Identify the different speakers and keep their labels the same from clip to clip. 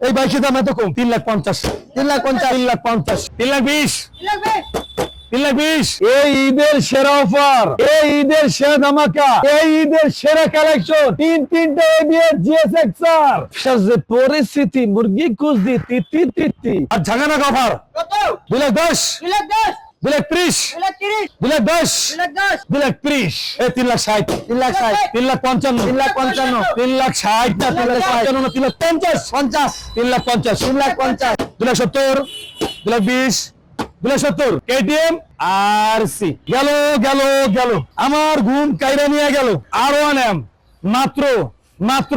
Speaker 1: এই বাইকের দাম এত কম? তিন লাখ পঞ্চাশ। তিন লাখ পঞ্চাশ। তিন লাখ পঞ্চাশ। তিন লাখ বিশ। তিন লাখ বিশ। এই ঈদের সেরা অফার এই ঈদের সেরা ধামাকা এই ঈদের সেরা কালেকশন তিন তিনটা এবিএস পরিস্থিতি মুরগি তিতি তিতি। আর ঝাগানা অফার? দুই লাখ দশ।
Speaker 2: দুই লাখ দশ।
Speaker 1: দুই লাখ ত্রিশ
Speaker 2: দুই লাখ
Speaker 1: দশ
Speaker 2: দুই লাখ
Speaker 1: ত্রিশ তিন লাখ ষাট তিন লাখ ষাট তিন লাখ পঞ্চান্ন তিন লাখ পঞ্চান্ন তিন লাখ ষাট না তিন লাখ পঞ্চান্ন তিন লাখ পঞ্চাশ পঞ্চাশ তিন লাখ পঞ্চাশ তিন লাখ পঞ্চাশ দুই লাখ সত্তর দুই লাখ বিশ দুই লাখ সত্তর কেটিএম আর সি গেল গেল গেল আমার ঘুম কাইরা নিয়ে গেল আরও আনাম মাত্র মাত্র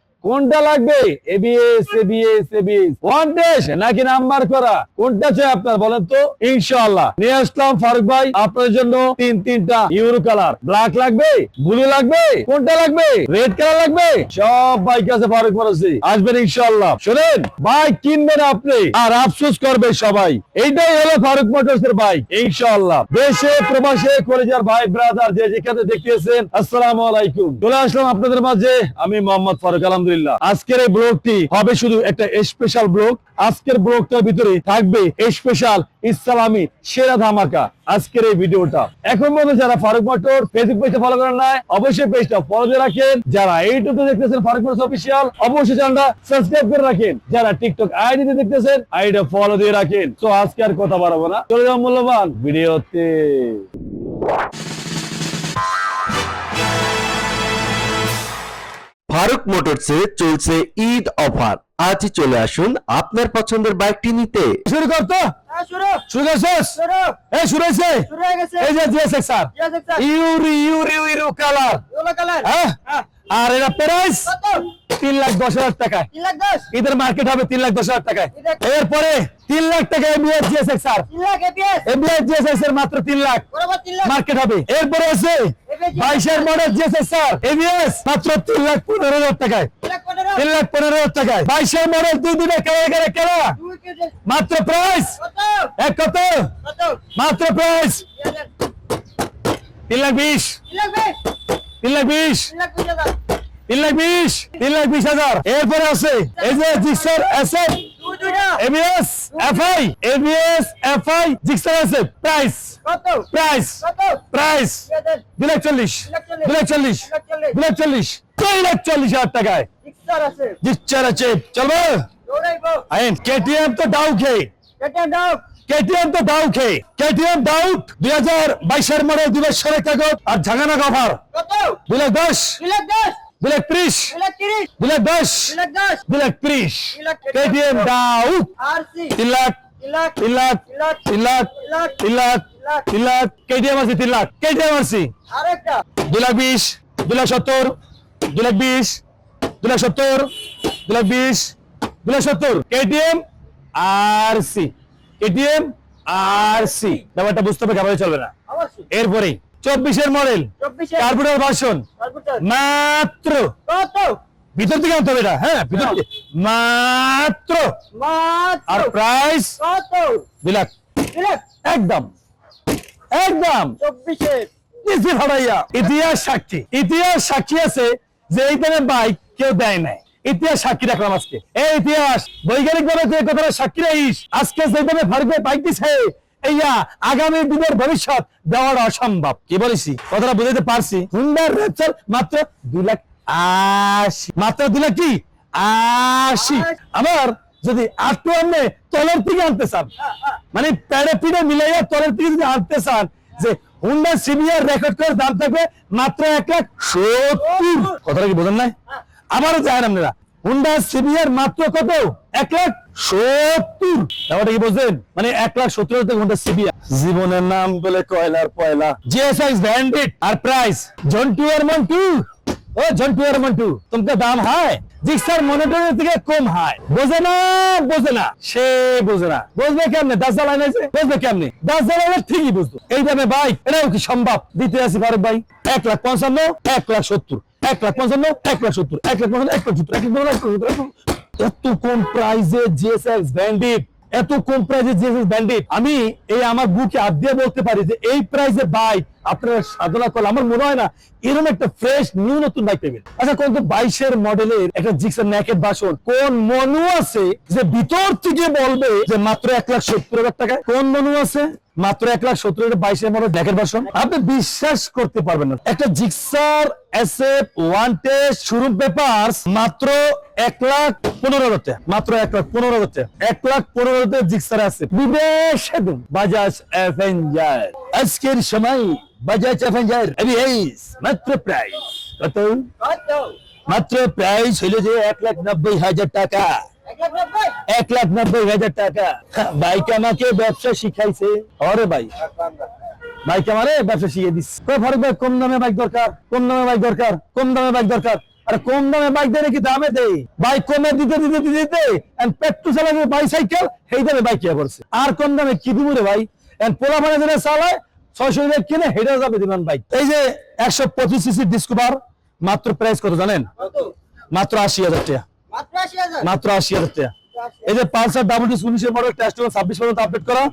Speaker 1: কোনটা লাগবে? ABS ABS ABS one dash নাকি নাম্বার করা? কোনটা চাই আপনার বলেন তো? ইনশাআল্লাহ। নিয়ে আসলাম ফারুক ভাই, আপনার জন্য তিন, তিনটা ইউরো কালার। ব্ল্যাক লাগবে? ব্লু লাগবে? কোনটা লাগবে? রেড কালার লাগবে? সব বাইক আছে ফারুক ফারসি আসবেন ইনশাআল্লাহ। শুনেন, বাইক কিনবেন আপনি, আর আফসোস করবে সবাই। এইটাই হলো ফারুক মোটরস এর বাইক, ইনশাআল্লাহ। দেশে, প্রবাসে, কলেজার ভাই ব্রাদার যে যেখানে দেখতেছেন আসসালামু আলাইকুম। চলে আসলাম আপনাদের মাঝে, আমি মোহাম্মদ ফারুক আলহামদুলিল্লাহ আজকের এই ব্লগটি হবে শুধু একটা স্পেশাল ব্লগ। আজকের ব্লগটার ভিতরে থাকবে স্পেশাল ইসলামী সেরা ধামাকা। আজকের এই ভিডিওটা। এখন পর্যন্ত যারা ফারুক মোটর ফেসবুক পেজটা ফলো করেন নাই, অবশ্যই পেজটা ফলো দিয়ে রাখেন। যারা ইউটিউবে দেখতেছেন ফারুক মোটর অফিসিয়াল অবশ্যই চ্যানেলটা সাবস্ক্রাইব করে রাখেন। যারা টিকটক আইডি তে দেখতেছেন আইডিটা ফলো দিয়ে রাখেন। তো আজকে আর কথা বাড়াবো না। চলে যাও মূল্যবান ভিডিওতে।
Speaker 3: ফারুক মোটরসে চলছে ঈদ অফার। আজই চলে আসুন আপনার পছন্দের বাইকটি নিতে।
Speaker 1: শুরু কর তো।
Speaker 2: হ্যাঁ শুরু।
Speaker 1: শুরু করছিস? এই শুরু হয়েছে?
Speaker 2: শুরু হয়ে গেছে।
Speaker 1: এই যে জিএসএক্স স্যার।
Speaker 2: Yes,
Speaker 1: ইউরি ইউরি ইউরি কালার।
Speaker 2: Yellow colour.
Speaker 1: হ্যাঁ? আর এটা প্রাইস? তিন লাখ দশ হাজার টাকায়।
Speaker 2: তিন লাখ দশ?
Speaker 1: ঈদের মার্কেট হবে তিন লাখ দশ হাজার টাকায়। এরপরে তিন লাখ টাকা এবিএস এর মাত্র তিন লাখ।
Speaker 2: বরাবর তিন লাখ।
Speaker 1: মার্কেট হবে। এরপরে আছে বাইশের মডেল জিএসএক্স স্যার এবিএস মাত্র তিন লাখ পনেরো হাজার টাকায়।
Speaker 2: তিন লাখ পনেরো
Speaker 1: হাজার টাকায়। বাইশের মডেল দুই দিনে কেনা কেনা মাত্র প্রাইস এক কত? মাত্র প্রাইস তিন লাখ বিশ।
Speaker 2: তিন লাখ বিশ।
Speaker 1: তিন লাখ বিশ
Speaker 2: তিন লাখ বিশ হাজার।
Speaker 1: লাখ লাখ এরপরে আছে এই যে জিক্সার
Speaker 2: দুইটা
Speaker 1: ABS FI ABS FI Gixxer SF. Price price price.
Speaker 2: দুই হাজার
Speaker 1: দুই লাখ চল্লিশ দুই লাখ চল্লিশ। দুই লাখ চল্লিশ দুই লাখ চল্লিশ হাজার টাকায়। জিক্সার আছে চলবে? আইন কেটিএম তো ডাউ খেয়ে কেটিএম তো ডাউ খেয়ে কেটিএম ডাউট দুই হাজার বাইশের মডেল দুই বছরের কাগজ আর ঝাঙানা কভার দুই লাখ দশ।
Speaker 2: দুই লাখ দশ।
Speaker 1: দুই লাখ ত্রিশ
Speaker 2: দুই লাখ তিরিশ
Speaker 1: দুই লাখ দশ
Speaker 2: দুই লাখ দশ
Speaker 1: দুই লাখ ত্রিশ কেটিএম
Speaker 2: সি
Speaker 1: তিন লাখ
Speaker 2: তিন লাখ
Speaker 1: তিন লাখ
Speaker 2: তিন লাখ
Speaker 1: তিন লাখ কেটিএম আছে তিন লাখ কেটিএম আছে
Speaker 2: আরেকটা
Speaker 1: দুই লাখ বিশ দুই লাখ সত্তর দুই লাখ বিশ দুই লাখ সত্তর দুই লাখ বিশ দুই লাখ সত্তর KTM R C KTM R C ব্যাপারটা বুঝতে হবে খাবারে চলবে না।
Speaker 2: অবশ্যই।
Speaker 1: এরপরে চব্বিশের মডেল। Carburettor version. মাত্র। ভিতর থেকে আনতে হবে এটা। হ্যাঁ ভিতর থেকে মাত্র।
Speaker 2: মাত্র।
Speaker 1: আর প্রাইস দুই লাখ একদম। একদম। ইতিহাস সাক্ষী। ইতিহাস সাক্ষী আছে যে এইখানে বাইক কেউ দেয় নাই। ইতিহাস সাক্ষী রাখলাম আজকে। এই ইতিহাস। বৈজ্ঞানিক ভাবে যে কথাটা সাক্ষী রাখিস আজকে যে দামে ফারুক বাইক দিছে এইয়া আগামী দিনের ভবিষ্যৎ দেওয়াটা অসম্ভব। কি বলেছি? কথাটা বুঝাইতে পারছি। হুন্ডার রেপচার মাত্র দুই লাখ আশি। মাত্র দুই লাখ কি? আশি। আমার যদি আটটু আপনি তলের থেকে আনতে চান মানে প্যাডে পিডে মিলাইয়া তলের থেকে যদি আনতে চান যে হুন্ডা সিনিয়র রেকর্ড করে দাম থাকবে মাত্র এক লাখ সত্তর। কথাটা কি বোঝেন নাই? আবারও যায় আপনারা হুন্ডা সিনিয়র মাত্র কত? এক লাখ সত্তর। ব্যাপারটা কি বলছেন মানে এক লাখ সত্তর হাজার সিবিআর জীবনের নাম বলে কয়লার পয়লা। আর প্রাইস জন্টু আর মন্টু ও জন্টু আর মন্টু তোমাকে দাম হায় জিক্সার মনিটরের থেকে কম বোঝে না বোঝে না। সে বোঝে না। বুঝবে কেমনে? দাস জ্বালায় আছে বুঝবে কেমনে? দাস জ্বালালে ঠিকই বুঝতো। এই দামে ভাই এটাও কি সম্ভব? দিতে আছি ফারুক ভাই। এক লাখ পঞ্চান্ন এক লাখ সত্তর। এক লাখ পঞ্চান্ন এক লাখ সত্তর। এক লাখ পঞ্চান্ন এক লাখ সত্তর। এক লাখ পঞ্চান্ন এক লাখ সত্তর। এত কম প্রাইজে জিএসএক্স ব্যান্ডিট এত কম প্রাইজে জিএসএক্স ব্যান্ডিট আমি এই আমার বুকে হাত দিয়ে বলতে পারি যে এই প্রাইজে বাইক আপনারা সাধনা করলে, আমার মনে হয় না এরকম একটা ফ্রেশ নিউ নতুন বাইক পাবেন। আচ্ছা কোন তো বাইশের মডেলের একটা জিক্সার ন্যাকেট বাসন কোন মনু আছে যে ভিতর থেকে বলবে যে মাত্র এক লাখ সত্তর হাজার টাকায়? কোন মনু আছে? মাত্র এক লাখ সত্তর বাইশের মডেল ন্যাকেট বাসন আপনি বিশ্বাস করতে পারবেন না। একটা জিক্সার এসএফ ওয়ান টেস্ট শুরু পেপার মাত্র এক লাখ পনেরো হাজার মাত্র এক লাখ পনেরো হাজার এক লাখ পনেরো হাজার জিক্সার আছে একদম বাজাজ অ্যাভেঞ্জার আজকের সময় বাজাজ অ্যাভেঞ্জার মাত্র প্রাইস কত? মাত্র প্রাইস হইল যে এক লাখ নব্বই হাজার টাকা।
Speaker 2: এক লাখ নব্বই
Speaker 1: হাজার টাকা। বাইক আমাকে ব্যবসা শিখাইছে। অরে ভাই। বাইক আমারে ব্যবসা শিখিয়ে ফারুক ভাই কম দামে বাইক দরকার? কম দামে বাইক দরকার? কম দামে বাইক দরকার? আরে কম দামে বাইক দেয় নাকি দামে দেই বাইক কমে দিতে দিতে দিতে দিতে পেট্রোল চালাবে বাইসাইকেল সেই দামে বাইক কিয়া করছে আর কম দামে কি দিব রে ভাই? পোলা মানে যেটা চালায় ছয়শো টাকা কিনে হেঁটে যাবে দিবেন বাইক। এই যে একশো পঁচিশ সিসি ডিসকভার মাত্র প্রাইস কত জানেন? মাত্র আশি হাজার টাকা।
Speaker 2: মাত্র আশি হাজার?
Speaker 1: টাকা। এই যে পালসার ডাবল ডিস উনিশের মডেল টেস্ট ছাব্বিশ পর্যন্ত আপডেট করা,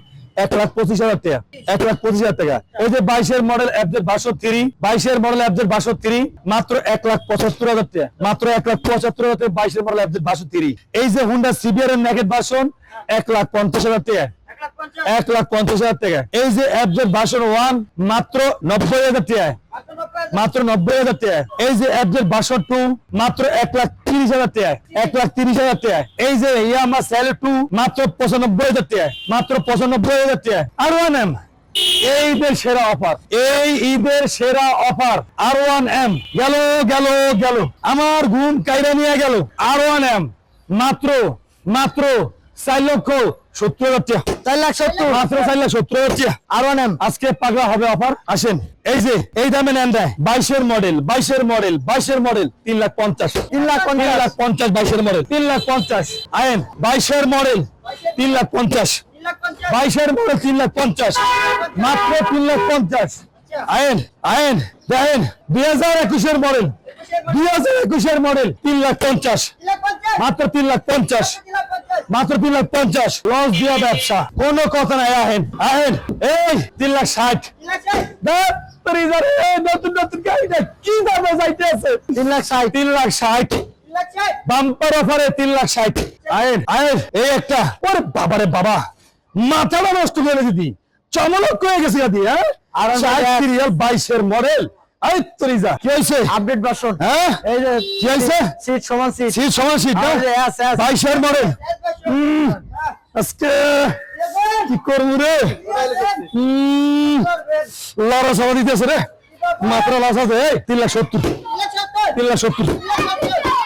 Speaker 1: এক লাখ পঁচিশ হাজার টাকা, এক লাখ পঁচিশ হাজার টাকা। এই যে বাইশের মডেল অ্যাপজের বাষট্টি বাইশের মডেল অ্যাপজের বাষট্টি মাত্র এক লাখ পঁচাত্তর হাজার টাকা, মাত্র এক লাখ পঁচাত্তর হাজার বাইশের মডেল অ্যাপজের বাষট্টি এই যে হুন্ডা সিবিআর এর নেগেট বাসন এক লাখ পঞ্চাশ হাজার টাকা।
Speaker 2: এক লাখ পঞ্চাশ।
Speaker 1: হাজার টাকা। এই যে অ্যাপজের বাসন ওয়ান মাত্র নব্বই হাজার টাকা।
Speaker 2: মাত্র নব্বই হাজার।
Speaker 1: টাকা। এই যে অ্যাপজের বাসন টু মাত্র এক লাখ তিরিশ হাজার টাকা। এক লাখ তিরিশ হাজার টাকা। এই যে ইয়ামা স্যালে টু মাত্র পঁচানব্বই হাজার টাকা। মাত্র পঁচানব্বই হাজার টাকা। আর ওয়ান এম এই ঈদের সেরা অফার এই ঈদের সেরা অফার আর ওয়ান এম গেল গেল গেল। আমার ঘুম কাইরা নিয়ে গেল। আর ওয়ান এম মাত্র মাত্র চার লক্ষ সত্তর হাজার টাকা চার লাখ সত্তর। মাত্র চার লাখ সত্তর হাজার টাকা আর ওয়ান আজকে পাগলা হবে অফার। আসেন এই যে এই দামে নেন দেয়। বাইশের মডেল বাইশের মডেল বাইশের মডেল তিন লাখ পঞ্চাশ। তিন লাখ তিন লাখ পঞ্চাশ বাইশের মডেল। তিন লাখ পঞ্চাশ। আয়েন বাইশের মডেল তিন লাখ পঞ্চাশ
Speaker 2: তিন লাখ পঞ্চাশ।
Speaker 1: বাইশের মডেল তিন লাখ পঞ্চাশ। মাত্র তিন লাখ পঞ্চাশ। আয়েন আয়েন দেখেন দুই হাজার একুশের মডেল। দুই হাজার একুশের মডেল তিন লাখ পঞ্চাশ। মাত্র তিন লাখ পঞ্চাশ। মাত্র তিন লাখ পঞ্চাশ। লস দিয়া ব্যবসা। কোনো কথা নাই আহেন। আহেন। এই তিন লাখ ষাট। নতুন নতুন গাড়িটা কি দামে যাইতে আছে? তিন লাখ ষাট। তিন লাখ ষাট। বাম্পার অফারে তিন লাখ ষাট। আয়েন আয়েন এই একটা ওরে বাবারে বাবা। মাথাটা নষ্ট করে দিদি চমলক হয়ে গেছে গাদি হ্যাঁ? আর বাইশের মডেল আই তরিজা কি হয়েছে?
Speaker 4: আপডেট ভার্সন
Speaker 1: হ্যাঁ?
Speaker 4: এই যে
Speaker 1: কি হয়েছে?
Speaker 4: সিট সমান সিট
Speaker 1: সিট সমান সিট না?
Speaker 4: আর যে আছে, আছে।
Speaker 1: বাইশের মডেল হুম আজকে কি করব রে? হুম লড়া সভা দিতেছে রে। মাত্র লস আছে এই তিন লাখ সত্তর। তিন লাখ সত্তর।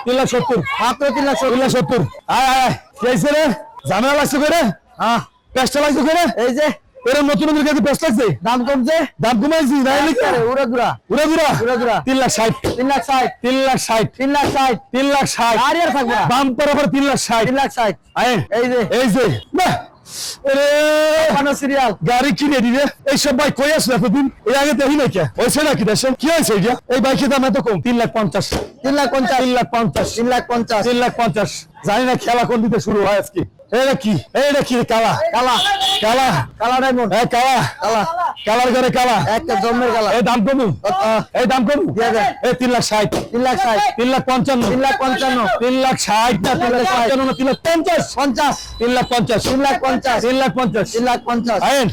Speaker 1: তিন লাখ সত্তর। মাত্র তিন লাখ তিন লাখ সত্তর। আয় আয় কি হয়েছে রে? ঝামেলা লাগছে করে হ্যাঁ। পেস্টা লাগছে করে
Speaker 4: এই যে
Speaker 1: কাছে লাগছে
Speaker 4: দাম কমছে
Speaker 1: দাম কমাইছি নাই
Speaker 4: দুরা
Speaker 1: উড়া দুরা
Speaker 4: উড়া দুরা।
Speaker 1: তিন লাখ ষাট
Speaker 4: তিন লাখ ষাট
Speaker 1: তিন লাখ ষাট
Speaker 4: তিন লাখ ষাট
Speaker 1: তিন লাখ ষাট
Speaker 4: আর আর থাকবে
Speaker 1: পর তিন লাখ ষাট
Speaker 4: তিন লাখ ষাট এই যে
Speaker 1: এই যে গাড়ি কিনে দিবে এইসব বাইক কই আসলে এতদিন এই আগে দেখি না কে হয়েছে নাকি দেশে কি হয়েছে এটা এই বাইকের দাম এত কম তিন লাখ পঞ্চাশ
Speaker 4: তিন লাখ পঞ্চাশ
Speaker 1: তিন লাখ পঞ্চাশ
Speaker 4: তিন লাখ পঞ্চাশ
Speaker 1: তিন লাখ পঞ্চাশ জানি না খেলা কোন দিতে শুরু হয় আজকে এটা কি এটা কি কালা
Speaker 4: কালা
Speaker 1: কালা
Speaker 4: কালা ডায়মন্ড
Speaker 1: এই কালা
Speaker 4: কালা
Speaker 1: কালার ঘরে কালা
Speaker 4: একটা জন্মের কালা
Speaker 1: এই দাম কমু এই দাম কমু। এই তিন লাখ ষাট
Speaker 4: তিন লাখ ষাট
Speaker 1: তিন লাখ পঞ্চান্ন
Speaker 4: তিন লাখ পঞ্চান্ন
Speaker 1: তিন লাখ ষাট না তিন লাখ পঞ্চান্ন না তিন লাখ পঞ্চাশ
Speaker 4: পঞ্চাশ
Speaker 1: তিন লাখ পঞ্চাশ
Speaker 4: তিন লাখ পঞ্চাশ
Speaker 1: তিন লাখ পঞ্চাশ
Speaker 4: তিন লাখ পঞ্চাশ
Speaker 1: আইন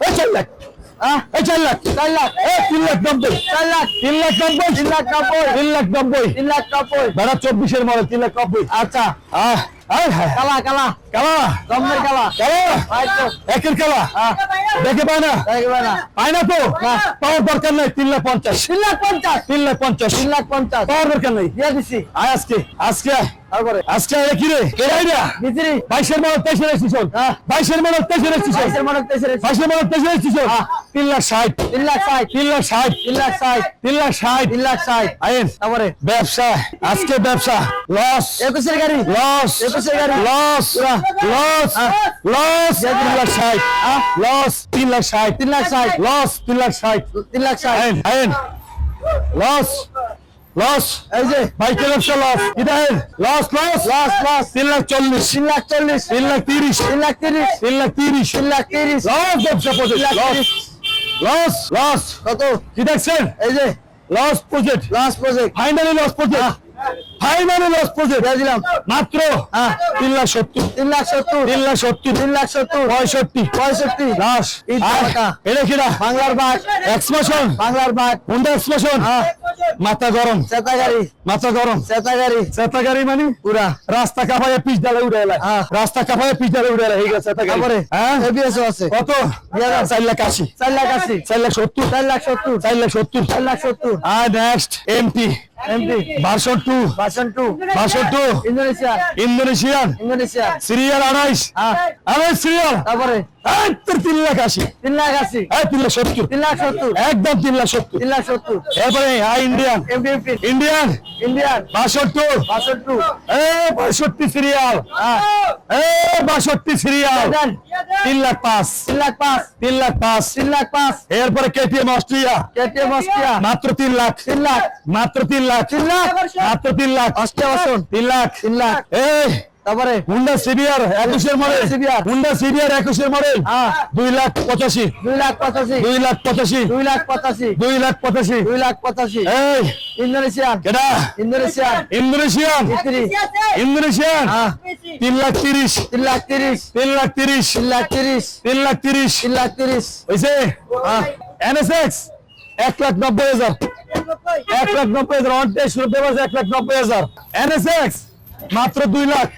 Speaker 1: এই চার লাখ চার লাখ
Speaker 4: চার লাখ
Speaker 1: তিন লাখ নব্বই
Speaker 4: চার লাখ
Speaker 1: তিন লাখ নব্বই
Speaker 4: তিন লাখ নব্বই
Speaker 1: তিন লাখ নব্বই
Speaker 4: তিন লাখ নব্বই
Speaker 1: বেড়া চব্বিশের মডেল তিন লাখ নব্বই
Speaker 4: আচ্ছা
Speaker 1: আহ হায়
Speaker 4: কালা কালা।
Speaker 1: কালা।
Speaker 4: জন্মের কালা।
Speaker 1: কালা। একের কালা।
Speaker 4: আহ,
Speaker 1: দেখে পায় না? পায় না। তো পাওয়ার দরকার নাই তিন লাখ পঞ্চাশ।
Speaker 4: তিন লাখ পঞ্চাশ।
Speaker 1: তিন লাখ পঞ্চাশ।
Speaker 4: তিন লাখ পঞ্চাশ।
Speaker 1: পাওয়ার দরকার নাই।
Speaker 4: দিয়ে দিছি।
Speaker 1: আজকে আজকে।
Speaker 4: তারপরে
Speaker 1: আজকে আয় কি রে কেরাই না
Speaker 4: বিজিরি
Speaker 1: বাইশের মডেল তেইশের স্টেশন
Speaker 4: হ্যাঁ।
Speaker 1: বাইশের মডেল তেইশের স্টেশন
Speaker 4: বাইশের মডেল তেইশের
Speaker 1: বাইশের মডেল তেইশের স্টেশন তিন লাখ ষাট
Speaker 4: তিন লাখ ষাট
Speaker 1: তিন লাখ ষাট
Speaker 4: তিন লাখ ষাট
Speaker 1: তিন লাখ ষাট
Speaker 4: তিন লাখ ষাট
Speaker 1: আইন
Speaker 4: তারপরে
Speaker 1: ব্যবসা আজকে ব্যবসা লস
Speaker 4: একুশের গাড়ি
Speaker 1: লস
Speaker 4: একুশের গাড়ি
Speaker 1: লস লস লস তিন লাখ ষাট লস তিন লাখ ষাট
Speaker 4: তিন লাখ ষাট
Speaker 1: লস তিন লাখ ষাট
Speaker 4: তিন লাখ ষাট
Speaker 1: আইন আইন লস লস
Speaker 4: এই যে।
Speaker 1: বাইকের ব্যবসা লস ইদাহের লস লস লস লস তিন লাখ চল্লিশ।
Speaker 4: তিন লাখ চল্লিশ।
Speaker 1: তিন লাখ তিরিশ।
Speaker 4: তিন লাখ তিরিশ।
Speaker 1: তিন লাখ তিরিশ।
Speaker 4: তিন লাখ তিরিশ।
Speaker 1: লস ব্যবসা প্রজেক্ট লস। লস লস
Speaker 4: কত?
Speaker 1: কি দেখছেন?
Speaker 4: এই যে।
Speaker 1: Loss project
Speaker 4: loss project
Speaker 1: finally loss project finally loss project.
Speaker 4: দিলাম
Speaker 1: মাত্র তিন লাখ সত্তর।
Speaker 4: তিন লাখ সত্তর।
Speaker 1: তিন লাখ সত্তর।
Speaker 4: তিন লাখ সত্তর।
Speaker 1: পঁয়ষট্টি।
Speaker 4: পঁয়ষট্টি। টাকা।
Speaker 1: এটা কিনা
Speaker 4: বাংলার বাঘ।
Speaker 1: এক্সপ্রেশন
Speaker 4: বাংলার বাঘ।
Speaker 1: হুন্ডা এক্সপ্রেশন মাথা গরম।
Speaker 4: চেতা গাড়ি
Speaker 1: মাথা গরম।
Speaker 4: চেতা গাড়ি
Speaker 1: চেতা গাড়ি মানে?
Speaker 4: পুরা।
Speaker 1: রাস্তা কাপায় পিচ ডালে উঠে এলাই
Speaker 4: হ্যাঁ।
Speaker 1: রাস্তা কাপায় পিচ ডালে এলাই এই গেছে চেতা গাড়ি হ্যাঁ।
Speaker 4: এবিএস আছে।
Speaker 1: কত? চার লাখ আশি।
Speaker 4: চার লাখ আশি।
Speaker 1: চার লাখ সত্তর।
Speaker 4: চার লাখ সত্তর।
Speaker 1: চার লাখ সত্তর।
Speaker 4: চার লাখ সত্তর।
Speaker 1: আর next MP Indonesian
Speaker 4: Indonesia
Speaker 1: serial আড়াইশ
Speaker 4: হ্যাঁ
Speaker 1: আড়াইশ সিরিয়াল
Speaker 4: তারপরে
Speaker 1: এই তিন লাখ আশি
Speaker 4: তিন লাখ আশি
Speaker 1: এই তিন লাখ সত্তর
Speaker 4: তিন লাখ সত্তর
Speaker 1: একদম তিন লাখ সত্তর
Speaker 4: তিন লাখ সত্তর
Speaker 1: এরপরে হাই ইন্ডিয়ান এ বাষট্টি সিরিয়াল
Speaker 4: হ্যাঁ
Speaker 1: এ বাষট্টি সিরিয়াল তিন লাখ পাঁচ
Speaker 4: তিন লাখ পাঁচ
Speaker 1: তিন লাখ পাঁচ
Speaker 4: তিন লাখ পাঁচ
Speaker 1: এরপরে কেটিএম অস্ট্রিয়া
Speaker 4: কেটিএম অস্ট্রিয়া
Speaker 1: মাত্র তিন লাখ
Speaker 4: তিন লাখ
Speaker 1: মাত্র তিন লাখ
Speaker 4: তিন লাখ
Speaker 1: মাত্র তিন লাখ।
Speaker 4: অস্ট্রিয়া ভার্সন
Speaker 1: তিন লাখ।
Speaker 4: তিন লাখ।
Speaker 1: এই
Speaker 4: তারপরে?
Speaker 1: হুন্ডা সিবিআর একুশের মডেল।
Speaker 4: CBR
Speaker 1: হুন্ডা সিবিআর একুশের মডেল। দুই লাখ পঁচাশি।
Speaker 4: দুই লাখ পঁচাশি।
Speaker 1: দুই লাখ পঁচাশি।
Speaker 4: দুই লাখ পঁচাশি।
Speaker 1: দুই লাখ পঁচাশি।
Speaker 4: দুই লাখ পঁচাশি।
Speaker 1: এই।
Speaker 4: ইন্দোনেশিয়ান।
Speaker 1: কেডা?
Speaker 4: ইন্দোনেশিয়ান।
Speaker 1: ইন্দোনেশিয়ান।
Speaker 4: তিরিশ
Speaker 1: ইন্দোনেশিয়ান। তিন লাখ তিরিশ।
Speaker 4: তিন লাখ তিরিশ।
Speaker 1: তিন লাখ তিরিশ।
Speaker 4: তিন লাখ তিরিশ।
Speaker 1: তিন লাখ তিরিশ।
Speaker 4: তিন লাখ তিরিশ।
Speaker 1: হয়েছে এনএসএক্স। এক লাখ নব্বই হাজার। এক লাখ নব্বই হাজার। অন টেস্ট এক লাখ নব্বই হাজার। এনএসএক্স মাত্র দুই লাখ।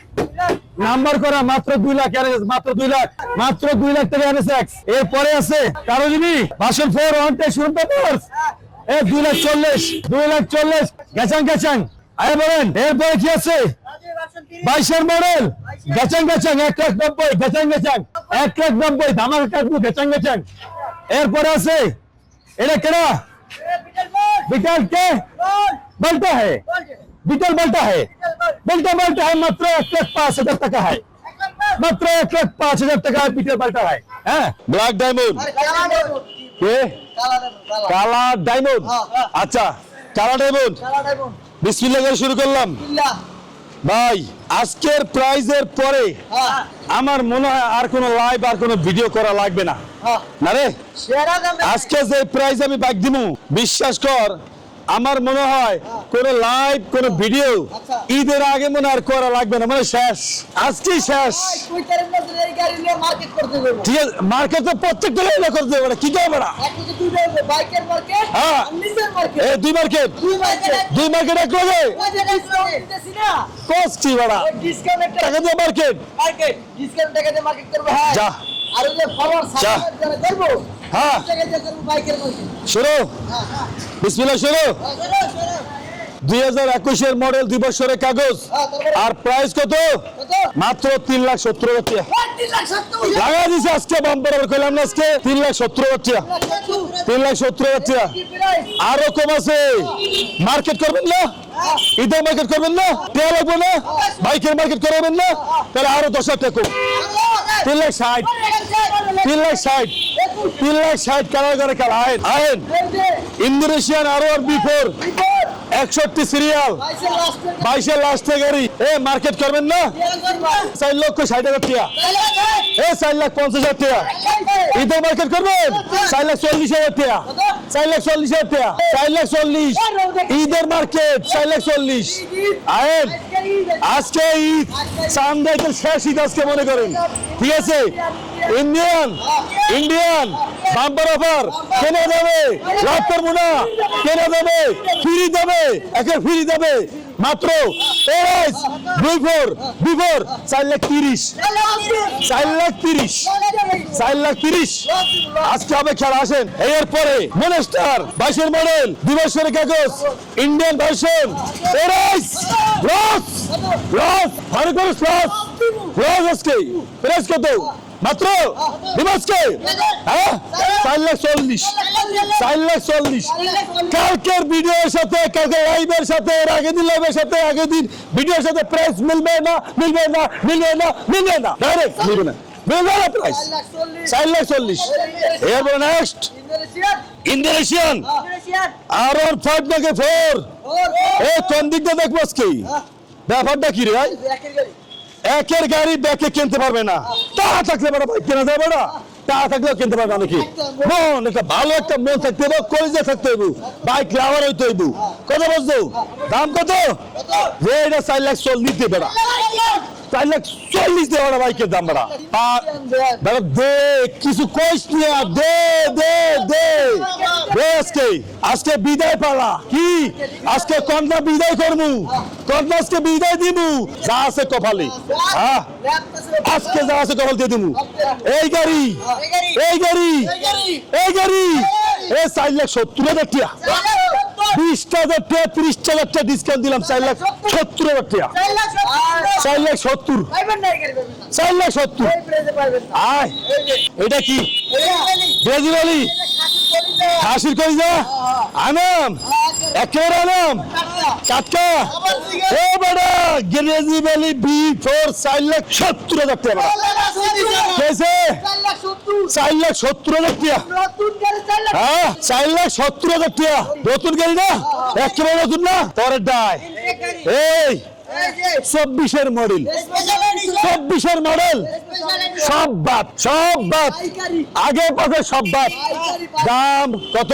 Speaker 1: নাম্বার করা, মাত্র দুই লাখ। মাত্র দুই লাখ। মাত্র দুই লাখ টাকা এনএসএক্স এরপরে আছে কারও যিনি ভাষণ ফোর অন টেস্ট পেপার এ, দুই লাখ চল্লিশ, দুই লাখ চল্লিশ। গেছাং গেছাং আরে বলেন, এরপরে কি আছে? বাইশের মডেল। গেচাং গেচাং এক লাখ নব্বই গেচাং গেচাং এক লাখ নব্বই, ধামাকা কাটবো গেচাং গেচাং এরপরে আছে এরা কেরা বিটল কে? বলটা হ্যাঁ বিটল বলটা হ্যাঁ বলটা বলটা হ্যাঁ মাত্র এক লাখ পাঁচ হাজার টাকা হয় মাত্র এক লাখ পাঁচ হাজার টাকা পিটার বলটা হয়? হ্যাঁ ব্ল্যাক ডায়মন্ড কে? কালা ডায়মন্ড আচ্ছা কালা ডায়মন্ড বিসমিল্লাহ করে শুরু করলাম। ভাই আজকের প্রাইজের পরে আমার মনে হয় আর কোনো লাইভ আর কোনো ভিডিও করা লাগবে না। না রে? আজকে যে প্রাইজ আমি বাইক দিব বিশ্বাস কর আমার মনে হয় কোন লাইভ কোন ভিডিও ঈদের আগে মনে আর করা লাগবে না মানে শেষ। আজকেই শেষ। ঠিক আছে মার্কেট তো প্রত্যেকটা করতে হবে কি করবে না? হ্যাঁ। দুই মার্কেট দুই মার্কেট এক লগে। বড়া? টাকা দিয়ে মার্কেট যা।
Speaker 2: আর ওই যে। ফলোয়ার
Speaker 1: যা।
Speaker 2: যারা করব
Speaker 1: হ্যাঁ।
Speaker 2: টাকা দিয়ে বাইকের মার্কেট
Speaker 1: শুরু বিসমিল্লাহ শুরু
Speaker 2: হ্যাঁ
Speaker 1: দুই হাজার একুশের মডেল দুই বছরের কাগজ। আর প্রাইস কত? মাত্র তিন লাখ সত্তর হাজার লাগা দিছে আজকে বাম্পার করলাম না আজকে? তিন লাখ সত্তর তিন লাখ সত্তর টাকা। আরও কম আছে। মার্কেট করবেন না? ঈদের মার্কেট করবেন না? লাগবে না? বাইকের মার্কেট করবেন না? তাহলে আরও দশ হাজার টাকা। তিন লাখ ষাট তিন লাখ ষাট তিন লাখ ষাট কালার করে কালা আইন আইন ইন্দোনেশিয়ান আরও আর বি ফোর একষট্টি সিরিয়াল বাইশের লাস্টে গাড়ি। এ মার্কেট করবেন না? চার লক্ষ ষাট হাজার টাকা। এ, চার লাখ পঞ্চাশ হাজার টাকা। ঈদের মার্কেট করবেন? চার লাখ চল্লিশ হাজার টাকা। চার লাখ চল্লিশ হাজার টাকা। চার লাখ চল্লিশ। ঈদের মার্কেট চার লাখ চল্লিশ। আয়েন, আজকে ঈদ। চান্দাইতে শেষ ঈদ আজকে মনে করেন। ঠিক আছে? ইন্ডিয়ান ইন্ডিয়ান বাম্পার অফার কেনা যাবে? লাভ করব কেনা যাবে? ফ্রি দেবে একে ফ্রি দেবে। মাত্র এস দুই ফোর দুই ফোর চার লাখ তিরিশ। চার লাখ তিরিশ। চার লাখ তিরিশ। আজকে হবে খেলা, আসেন। এরপরে মনেস্টার বাইশের মডেল দুই বছরের কাগজ ইন্ডিয়ান ভার্সন লস লস ভালো করে লস লস আজকে। প্রাইস কত? মাত্র দিবসকে হ্যাঁ? চার লাখ চল্লিশ চার লাখ চল্লিশ। কালকের ভিডিওর সাথে কালকে লাইভের সাথে এর আগের দিন লাইভের সাথে আগের দিন ভিডিওর সাথে প্রাইস মিলবে না মিলবে না মিলবে না মিলবে না। ডাইরেক্ট মিলবে না। মিলবে না প্রাইস চার লাখ চল্লিশ। এরপর নেক্সট
Speaker 2: ইন্দোনেশিয়ান।
Speaker 1: ইন্দোনেশিয়ান।
Speaker 2: ইন্দোনেশিয়ান।
Speaker 1: আর ওর ফাইভ নাকি ফোর এ কোন দিকটা দেখব আজকে ব্যাপারটা কি রে ভাই?
Speaker 2: একের গাড়ি
Speaker 1: ব্যাকে কিনতে পারবে না। তা থাকলে বড় ভাই, কেনা যাবে না? তা কিনতে পারবে নাকি? মন, একটা ভালো একটা মন থাকতে হবে, কলেজে থাকতে হবে। বাইক লাভার হইতে হইব। কত বুঝছ দাম কত? চার লাখ চল্লিশ দিয়ে বেড়া। চার লাখ চল্লিশ দিয়ে বাইকের দাম বেড়া। আর দে, কিছু কইস না দে দে দে। দে আজকে। আজকে বিদায় পালা। কি? আজকে কন্যা বিদায় করমু। আজকে বিদায় দিমু। যা আছে কপালে। আজকে যা আছে কপাল দিয়ে দিমু। এই গাড়ি এই গাড়ি এই গাড়ি। এ চার লাখ সত্তর হাজার টিয়া দিলাম সত্তর সত্তর। সত্তর। আয়, এটা কি? আনাম, একেবারে আনাম। কাটকা ও বেটা গ্রেজি ভ্যালি বি ফোর চার লাখ সত্তর হাজার টাকা। কেছে চার লাখ সত্তর। হাজার টাকা। হ্যাঁ? চার লাখ সত্তর হাজার টাকা। নতুন গাড়ি না? একেবারে নতুন না? পরের ডায় এই চব্বিশের মডেল। চব্বিশের মডেল। সব বাদ সব বাদ। আগে পাশে সব বাদ। দাম কত?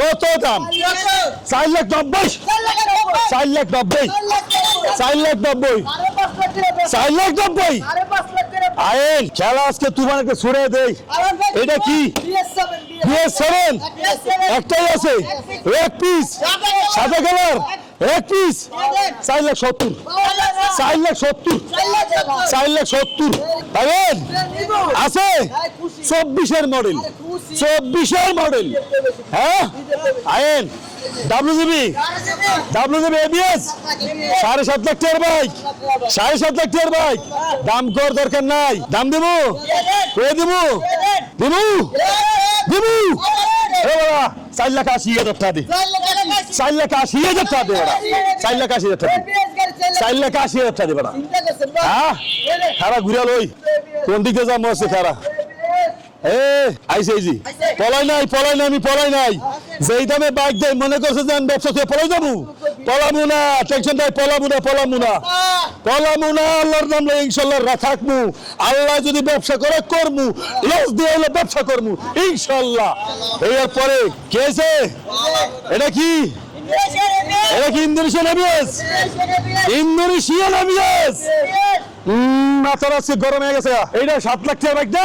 Speaker 1: কত দাম? চার লাখ নব্বই। চার লাখ নব্বই। চার লাখ নব্বই। চার লাখ নব্বই। আয়েন খেলা আজকে তোমার একটা ছুড়ে দেই। এটা কি? বিএস সেভেন একটাই আছে। এক পিস সাদা কালার সত্তর। সত্তর। সত্তর। আছে চব্বিশের মডেল। চব্বিশের মডেল। হ্যাঁ? আয়েন, ডাব্লিউজিবি। ডাব্লিউজিবি এবিএস সাড়ে সাত লাখ টাকার বাইক। সাড়ে সাত লাখ টাকার বাইক। দাম কর দরকার নাই। দাম দেবো? করে দেবো? দেবো? দেবো? চার লাখ আশি হাজার টাকা দে। চার লাখ আশি হাজার টাকা দে বাবা চার লাখ আশি হাজার টাকা চার লাখ আশি হাজার টাকা দে বাবা হ্যাঁ? খারা, ঘুরে লই কোন দিকে যাব আছে খারা? এ, আইসে আইজি পলাই নাই পলাই নাই, আমি পলাই নাই। যেই দামে বাইক দেয়, মনে করছে যে আমি ব্যবসা থেকে পলাই যাব। পলামু না টেনশন দেয় পলামু না পলামু না পলামু না আল্লাহর নাম ইনশাল্লাহ রা থাকমু। আল্লাহ যদি ব্যবসা করে করমু। লস দিয়ে হলে ব্যবসা করমু ইনশাল্লাহ এর পরে কে? এটা কি? এটা কি ইন্দোনেশিয়ান এবিএস ইন্দোনেশিয়ান এবিএস মাথার আজকে গরম হয়ে গেছে এইটা সাত লাখ টাকা বাইক না?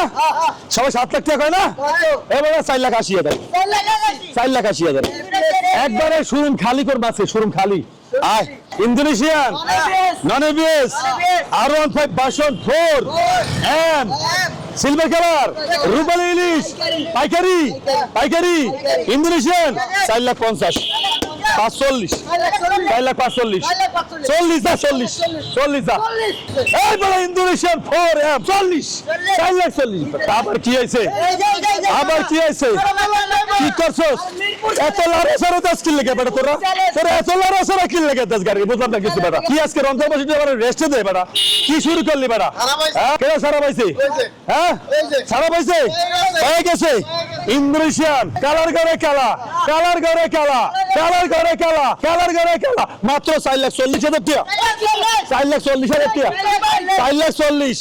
Speaker 1: সবাই সাত লাখ টাকা কয় না? এবারে চার লাখ আশি হাজার। চার লাখ আশি হাজার। একবারে শোরুম খালি করবে আছে শোরুম খালি। আয়, Indonesian non ABS R one five বাসন ফোর এম সিলভার কালার রুপালি ইলিশ, পাইকারি পাইকারি, ইন্দোনেশিয়ান, চার লাখ পঞ্চাশ পাঁচ চল্লিশ চার লাখ পাঁচ চল্লিশ যা চল্লিশ চল্লিশ এই বলে ইন্দোনেশিয়ান ফোর এম চল্লিশ, চার লাখ চল্লিশ। আবার কি হয়েছে? আবার কি হয়েছে? কি করছস? এত লড়ে সরে দশ কিল লেগে বেটা তোরা? তোরা এত লড়ে সরে কিল লেগে দশ গাড়ি বুঝলাম না কিছু বেটা। কি আজকে রঞ্জন বসে বেটা রেস্টে দে বেটা? কি শুরু করলি বেটা? হ্যাঁ? কেন সারা পাইছে হ্যাঁ? সারা পাইছে হয়ে গেছে। ইন্দোনেশিয়ান কালার ঘরে খেলা কালার ঘরে খেলা কালার ঘরে খেলা কালার ঘরে খেলা। মাত্র চার লাখ চল্লিশ হাজার টাকা। চার লাখ চল্লিশ হাজার টাকা। চার লাখ চল্লিশ।